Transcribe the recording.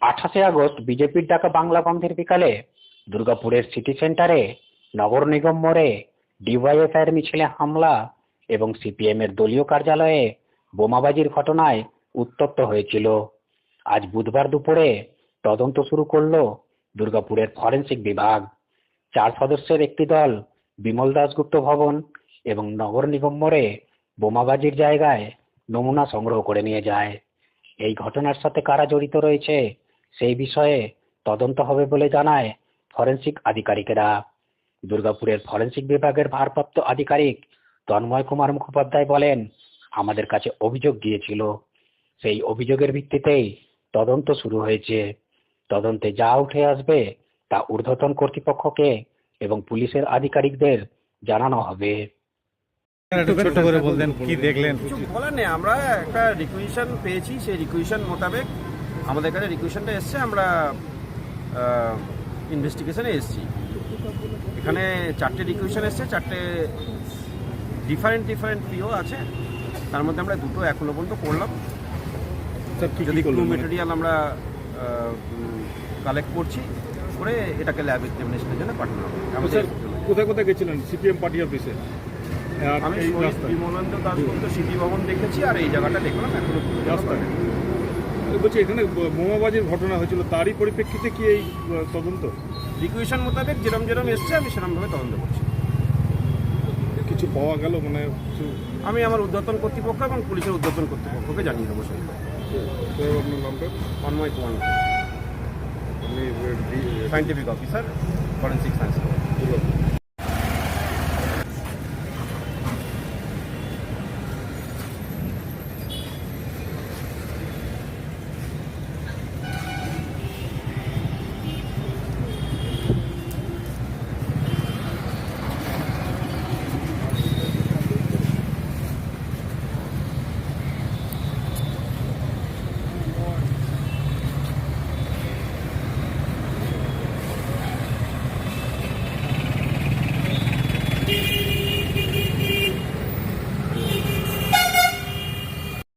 আঠাশে আগস্ট বিজেপির ডাকা বাংলা বন্ধের বিকালে দুর্গাপুরের সিটি সেন্টারে নগর নিগম মোড়ে ডিওয়াইএফআই এর মিছিলে হামলা এবং সিপিএম এর দলীয় কার্যালয়ে বোমাবাজির ঘটনায় উত্তপ্ত হয়েছিল। আজ বুধবার দুপুরে তদন্ত শুরু করল দুর্গাপুরের ফরেনসিক বিভাগ। চার সদস্যের একটি দল বিমল দাশগুপ্ত ভবন এবং নগর নিগম মোড়ে বোমাবাজির জায়গায় নমুনা সংগ্রহ করে নিয়ে যায়। এই ঘটনার সাথে কারা জড়িত রয়েছে সেই বিষয়ে তদন্ত হবে বলে জানায় ফরেন্সিক আধিকারিকেরা। দুর্গাপুরের ফরেন্সিক বিভাগের ভারপ্রাপ্ত আধিকারিক তন্ময় কুমার মুখোপাধ্যায় বলেন আমাদের কাছে অভিযোগ গিয়েছিল। সেই অভিযোগের ভিত্তিতেই তদন্ত শুরু হয়েছে। তদন্তে যা উঠে আসবে তা ঊর্ধ্বতন কর্তৃপক্ষকে এবং পুলিশের আধিকারিকদের জানানো হবে। একটু ছোট করে বলতেন কি দেখলেন? কিছু বলার নেই আমরা একটা রিকুইশন পেয়েছি সেই রিকুইশন মোতাবেক আমাদের কাছে রিকুইশনটা এসছে আমরা ইনভেস্টিগেশনে এসছি। এখানে চারটে রিকুইশন এসছে চারটে ডিফারেন্ট ডিফারেন্ট পিও আছে। তার মধ্যে আমরা দুটো এখনও পর্যন্ত করলাম। যদি ক্লু মেটেরিয়াল আমরা কালেক্ট করছি করে এটাকে ল্যাব এক্সামিনেশনের জন্য পাঠানো হবে। কোথায় কোথায় গেছিলেন? সিপিএম পার্টি অফিসে আমি রাস্তায়। বিমলেন্দ্র দাসগুপ্ত স্মৃতি ভবন দেখেছি আর এই জায়গাটা দেখলাম এখনও রাস্তায়। বলছি এখানে বোমাবাজির ঘটনা হয়েছিল তারই পরিপ্রেক্ষিতে কি এই তদন্ত? রিকুয়েশন মোতাবেক যেরম যেরম এসছে আমি সেরমভাবে তদন্ত করছি। কিছু পাওয়া গেল মানে আমি আমার উদ্যতন কর্তৃপক্ষ এবং পুলিশের উদ্যতন কর্তৃপক্ষকে জানিয়ে দেবো সেই আপনার নামটা তন্ময় কুমার। আপনি সাইন্টিফিক অফিসার ফরেন্সিক সায়েন্স